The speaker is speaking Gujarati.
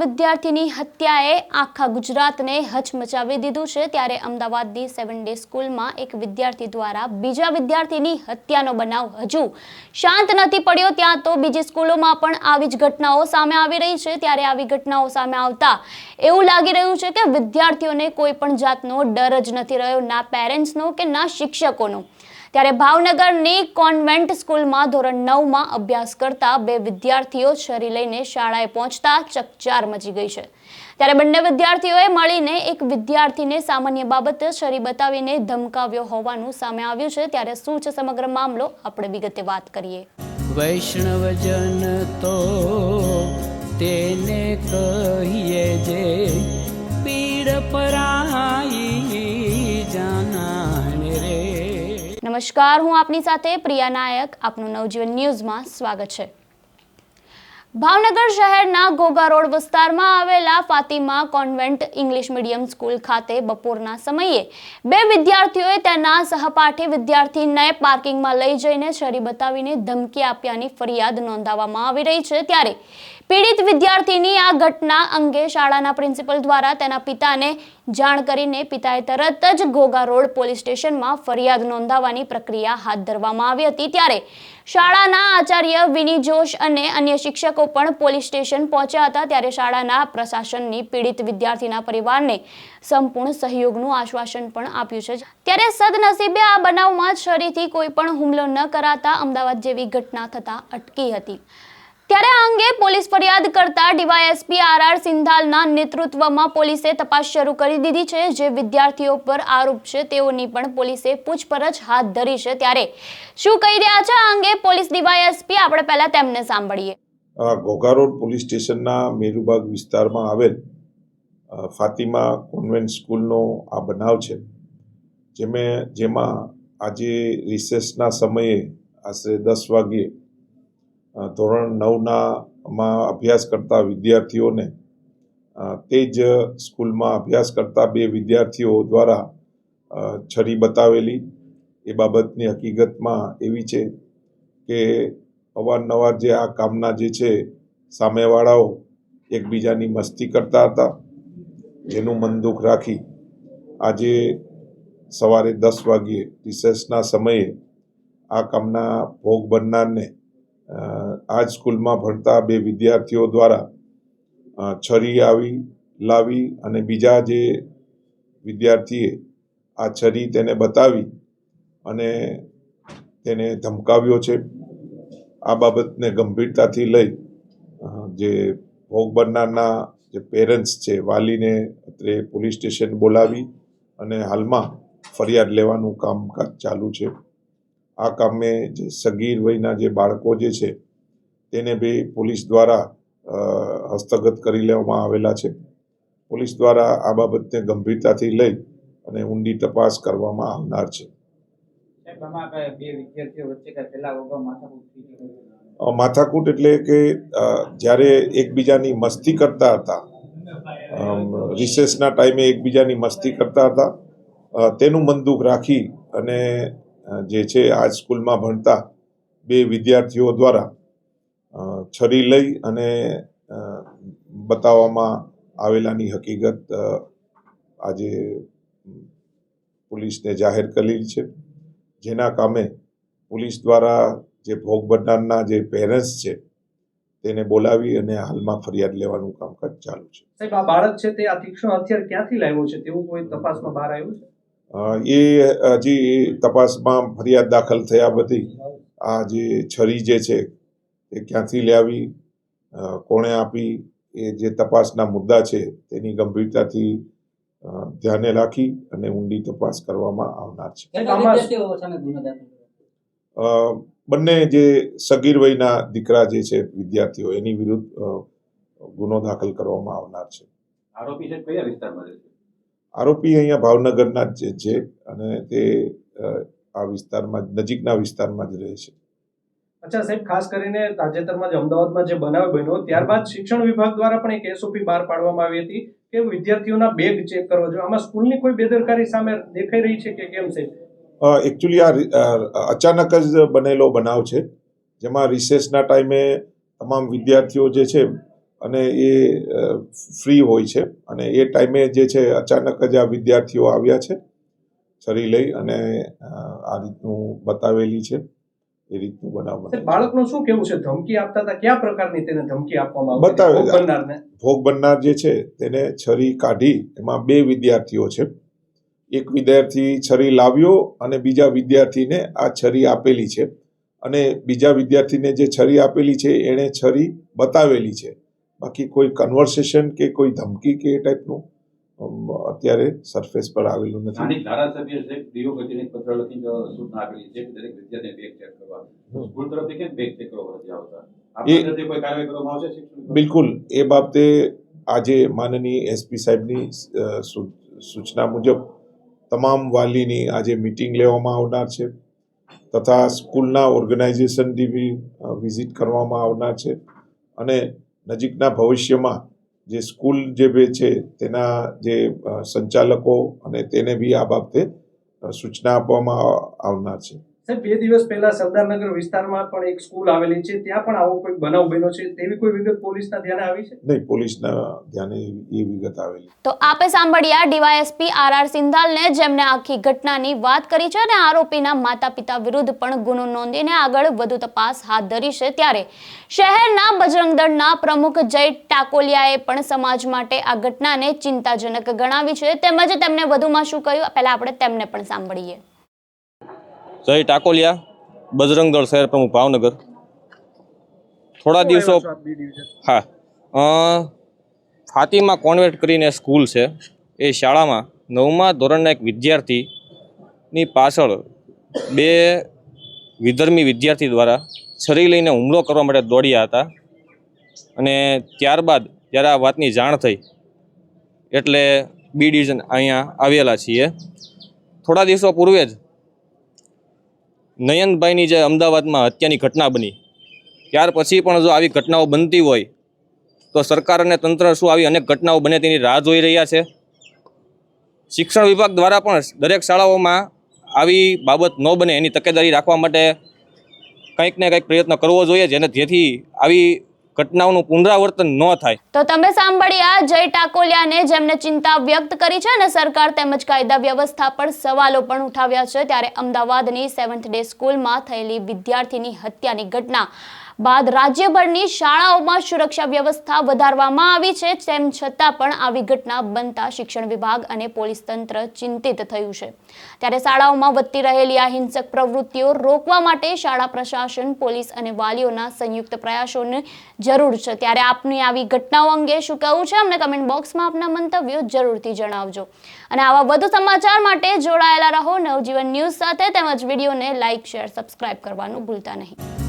વિદ્યાર્થીની હત્યાએ આખા ગુજરાતને હચમચાવી દીધું છે. ત્યારે અમદાવાદની સેવન ડે સ્કૂલમાં એક વિદ્યાર્થી દ્વારા બીજા વિદ્યાર્થીની હત્યાનો બનાવ હજુ શાંત નથી પડ્યો. ત્યાં તો બીજી સ્કૂલોમાં પણ આવી જ ઘટનાઓ સામે આવી રહી છે. ત્યારે આવી ઘટનાઓ સામે આવતા એવું લાગી રહ્યું છે કે વિદ્યાર્થીઓને કોઈ પણ જાતનો ડર જ નથી રહ્યો. ના પેરેન્ટ્સનો કે ના શિક્ષકોનો. ત્યારે ભાવનગરની કોન્વેન્ટ સ્કૂલમાં ધોરણ નવમાં અભ્યાસ કરતા બે વિદ્યાર્થીઓ છરી લઈને શાળાએ પહોંચતા ચકચાર મચી ગઈ છે. ત્યારે બંને વિદ્યાર્થીઓએ મળીને એક વિદ્યાર્થીને સામાન્ય બાબતે છરી બતાવીને ધમકાવ્યો હોવાનું સામે આવ્યું છે. ત્યારે શું છે સમગ્ર મામલો? આપણે વિગતે વાત કરીએ. વૈષ્ણવજન તો તેને કહીએ નમસ્કાર, હું આપની સાથે પ્રિયા નાયક. આપનું નવજીવન ન્યૂઝમાં સ્વાગત છે. ભાવનગર શહેરના ઘોઘા રોડ વિસ્તારમાં આવેલા Fatima convent English medium school ખાતે બપોરના સમયે બે વિદ્યાર્થીઓએ તેના સહપાઠી વિદ્યાર્થીને પાર્કિંગમાં લઈ જઈને છરી બતાવીને ધમકી આપ્યાની ફરિયાદ નોંધાવવામાં આવી રહી છે. ત્યારે પીડિત વિદ્યાર્થીની આ ઘટના અંગે શાળાના પ્રિન્સિપલ દ્વારા તેના પિતાને જાણ કરીને પિતાએ તરત જ ઘોઘા રોડ પોલીસ સ્ટેશનમાં ફરિયાદ નોંધાવવાની પ્રક્રિયા હાથ ધરવામાં આવી હતી. ત્યારે શાળાના આચાર્ય વિની જોશ અને અન્ય શિક્ષકો પણ પોલીસ સ્ટેશન પહોંચ્યા હતા. ત્યારે શાળાના પ્રશાસનની પીડિત વિદ્યાર્થીના પરિવારને સંપૂર્ણ સહયોગનું આશ્વાસન પણ આપ્યું છે. ત્યારે સદનસીબે આ બનાવમાં છરીથી કોઈ પણ હુમલો ન કરાતા અમદાવાદ જેવી ઘટના થતા અટકી હતી. ત્યારે આ અંગે પોલીસ ફરિયાદ કરતા ડીવાયએસપી આર આર સિંધાલના નેતૃત્વમાં પોલીસે તપાસ શરૂ કરી દીધી છે. જે વિદ્યાર્થીઓ પર આરોપ છે, તેઓની પણ પોલીસે પૂછપરછ હાથ ધરી છે. ત્યારે શું કહી રહ્યા છે? આ અંગે પોલીસ ડીવાયએસપી, આપણે પહેલા તેમને સાંભળીએ. ઘોઘા રોડ પોલીસ સ્ટેશનના મેરુબાગ વિસ્તારમાં આવેલ ફાતિમા કોન્વેન્ટ સ્કૂલનો આ બનાવ છે. જેમે, જેમાં આજે રિસેસના સમયે આશરે દસ વાગ્યે ધોરણ નવના માં અભ્યાસ કરતા વિદ્યાર્થીઓને તે જ સ્કૂલમાં અભ્યાસ કરતા બે વિદ્યાર્થીઓ દ્વારા છરી બતાવેલી. એ બાબતની હકીકતમાં એવી છે કે અવારનવાર જે આ કામના જે છે, સામેવાળાઓ એકબીજાની મસ્તી કરતા હતા. જેનું મન દુઃખ રાખી આજે સવારે દસ વાગ્યે, રિસેસના સમયે આ કામના ભોગ બનનારને આ જ સ્કૂલમાં ભણતા બે વિદ્યાર્થીઓ દ્વારા છરી આવી, લાવી અને બીજા જે વિદ્યાર્થીએ આ છરી તેને બતાવી અને તેને ધમકાવ્યો છે, આ બાબતને ગંભીરતાથી લઈ જે ભોગ બનનારના જે પેરેન્ટ્સ છે વાલીને અત્રે પોલીસ સ્ટેશન બોલાવી અને હાલમાં ફરિયાદ લેવાનું કામકાજ ચાલુ છે. આ કામે જે સગીર વયના જે બાળકો જે છે તેને બી પોલીસ દ્વારા હસ્તગત કરી લેવામાં આવેલા છે. પોલીસ દ્વારા આ બાબતને ગંભીરતાથી લઈ અને ઊંડી તપાસ કરવામાં આવનાર છે. માથાકૂટ એટલે કે જ્યારે એકબીજાની મસ્તી કરતા હતા રિસેસના ટાઈમે એકબીજાની મસ્તી કરતા હતા તેનું મન દુઃખ રાખી અને જે છે આ સ્કૂલમાં ભણતા બે વિદ્યાર્થીઓ દ્વારા છરી લઈ અને બતાવવામાં આવેલાની હકીકત આજે પોલીસને જાહેર કરેલી છે. જેના કામે પોલીસ દ્વારા જે ભોગ બનનારના જે પેરેન્ટ્સ છે તેને બોલાવી અને હાલમાં ફરિયાદ લેવાનું કામકાજ ચાલુ છે. સાહેબ આ બાળક છે તે આ તીક્ષ્ણ હથિયાર ક્યાંથી લાવ્યો છે? તેવું કોઈ તપાસમાં બહાર આવ્યું છે? એ હજી તપાસમાં ફરિયાદ દાખલ થયા બધી. આ જે છરી જે છે એ ક્યાંથી લાવી? કોણે આપી? એ જે તપાસના મુદ્દા છે તેની ગંભીરતાથી ધ્યાને રાખી અને ઊંડી તપાસ કરવામાં આવનાર છે. બંને જે સગીર વયના દીકરા જે છે વિદ્યાર્થીઓ એની વિરુદ્ધ ગુનો દાખલ કરવામાં આવનાર છે. આરોપી છે કયા વિસ્તારમાં રહે છે? આરોપી અહીંયા ભાવનગરના જ છે અને તે આ વિસ્તારમાં જ- નજીકના વિસ્તારમાં જ રહે છે. અચ્છા સાહેબ, ખાસ કરીને તાજેતરમાં જે અમદાવાદમાં જે બનાવ બન્યો, ત્યારબાદ શિક્ષણ વિભાગ દ્વારા પણ એક એસઓપી બહાર પાડવામાં આવી હતી કે વિદ્યાર્થીઓના બેગ ચેક કરવા જોઈએ. આમાં સ્કૂલની કોઈ બેદરકારી સામે દેખાઈ રહી છે કે કેમ છે એકચ્યુઅલી આ અચાનક જ બનેલો બનાવ છે, જેમાં રિસેસના ટાઈમે તમામ વિદ્યાર્થીઓ જે છે અને એ ફ્રી હોય છે અને એ ટાઈમે જે છે અચાનક જ આ વિદ્યાર્થીઓ આવ્યા છે છરી લઈ અને આ રીતનું બતાવેલી છે. એ રીતનું બનાવ બાળકનું શું કેવું છે? ધમકી આપતા હતા કયા પ્રકારની તેને ધમકી આપવામાં બતાવે. ભોગ બનનારને? ભોગ બનનાર જે છે તેને છરી કાઢી એમાં બે વિદ્યાર્થીઓ છે. એક વિદ્યાર્થી છરી લાવ્યો અને બીજા વિદ્યાર્થીને આ છરી આપેલી છે. અને બીજા વિદ્યાર્થીને જે છરી આપેલી છે એણે છરી બતાવેલી છે. બાકી કોઈ કન્વર્સેશન કે કોઈ ધમકી કે એ ટાઈપનું અત્યારે સરફેસ પર આવેલું નથી. સ્થાનિક ધારાસભ્ય છે ડીઓ ગતિને પત્ર લખીને સૂચના આપેલી છે કે દરેક વિદ્યાર્થીને બેગ ચેક કરવા. સ્કૂલ તરફથી કેમ બેગ ચેક કરવા નથી આવતા? બિલકુલ. એ બાબતે આજે માનનીય એસપી સાહેબની સૂચના મુજબ તમામ વાલીની આજે મિટિંગ લેવામાં આવનાર છે તથા સ્કૂલના ઓર્ગેનાઇઝેશનની બી વિઝિટ કરવામાં આવનાર છે અને નજીકના ભવિષ્યમાં જે સ્કૂલ જે બે છે, તેના જે સંચાલકો અને તેને બી આ બાબતે સૂચના આપવામાં આવનાર છે. સાહેબ બે દિવસ પહેલા સરદારનગર વિસ્તારમાં પણ એક સ્કૂલ આવેલી છે. ત્યાં પણ આવો કોઈ બનાવ બન્યો છે? તેવી કોઈ વિગત પોલીસના ધ્યાને આવી છે? નહીં પોલીસના ધ્યાને એ વિગત આવેલી. તો આપે સાંભળ્યા ડીવાયએસપી આર આર સિંધાલને જેમણે આખી ઘટનાની વાત કરી છે અને આરોપીના માતા પિતા વિરુદ્ધ પણ ગુનો નોંધીને આગળ વધુ તપાસ હાથ ધરી છે ત્યારે શહેરના બજરંગ દળના પ્રમુખ જય ટાકોલિયાએ પણ સમાજ માટે આ ઘટનાને ચિંતાજનક ગણાવી છે. તેમજ તેમને વધુમાં શું કહ્યું? પહેલા આપણે તેમને પણ સાંભળીએ. જય ટાકોલિયા બજરંગદળ શહેર પ્રમુખ ભાવનગર. થોડા દિવસો હા. ફાતિમા કોન્વેન્ટ કરીને સ્કૂલ છે. એ શાળામાં નવમા ધોરણના એક વિદ્યાર્થીની પાછળ બે વિધર્મી વિદ્યાર્થી દ્વારા છરી લઈને હુમલો કરવા માટે દોડ્યા હતા. અને ત્યારબાદ જ્યારે આ વાતની જાણ થઈ એટલે બી ડિવિઝન અહીંયા આવેલા છીએ. થોડા દિવસો પૂર્વે જ નયનભાઈની જે અમદાવાદમાં હત્યાની ઘટના બની, ત્યાર પછી પણ જો આવી ઘટનાઓ બનતી હોય, તો સરકાર અને તંત્ર શું આવી અનેક ઘટનાઓ બને તેની રાહ જોઈ રહ્યા છે. શિક્ષણ વિભાગ દ્વારા પણ દરેક શાળાઓમાં આવી બાબત ન બને એની તકેદારી રાખવા માટે કંઈક ને કંઈક પ્રયત્ન કરવો જોઈએ, જેને જેથી આવી ઘટનાઓનું પુનરાવર્તન ન થાય. તો તમે સાંભળ્યા જય ટાકોલિયાને જેમને ચિંતા વ્યક્ત કરી છે અને સરકાર તેમજ કાયદા વ્યવસ્થા પર સવાલો પણ ઉઠાવ્યા છે. ત્યારે અમદાવાદની સેવન્થ ડે સ્કૂલમાં થયેલી વિદ્યાર્થીની હત્યાની ઘટના બાદ રાજ્યભરની શાળાઓમાં સુરક્ષા વ્યવસ્થા વધારવામાં આવી છે. તેમ છતાં પણ આવી ઘટના બનતા શિક્ષણ વિભાગ અને પોલીસ તંત્ર ચિંતિત થયું છે. ત્યારે શાળાઓમાં વધતી રહેલી આ હિંસક પ્રવૃત્તિઓ રોકવા માટે શાળા પ્રશાસન, પોલીસ અને વાલીઓના સંયુક્ત પ્રયાસોની જરૂર છે. ત્યારે આપની આવી ઘટનાઓ અંગે શું કહેવું છે? અમને કમેન્ટ બોક્સમાં આપના મંતવ્યો જરૂરથી જણાવજો. અને આવા વધુ સમાચાર માટે જોડાયેલા રહો નવજીવન ન્યૂઝ સાથે. તેમજ વિડીયોને લાઇક શેર સબસ્ક્રાઇબ કરવાનું ભૂલતા નહીં.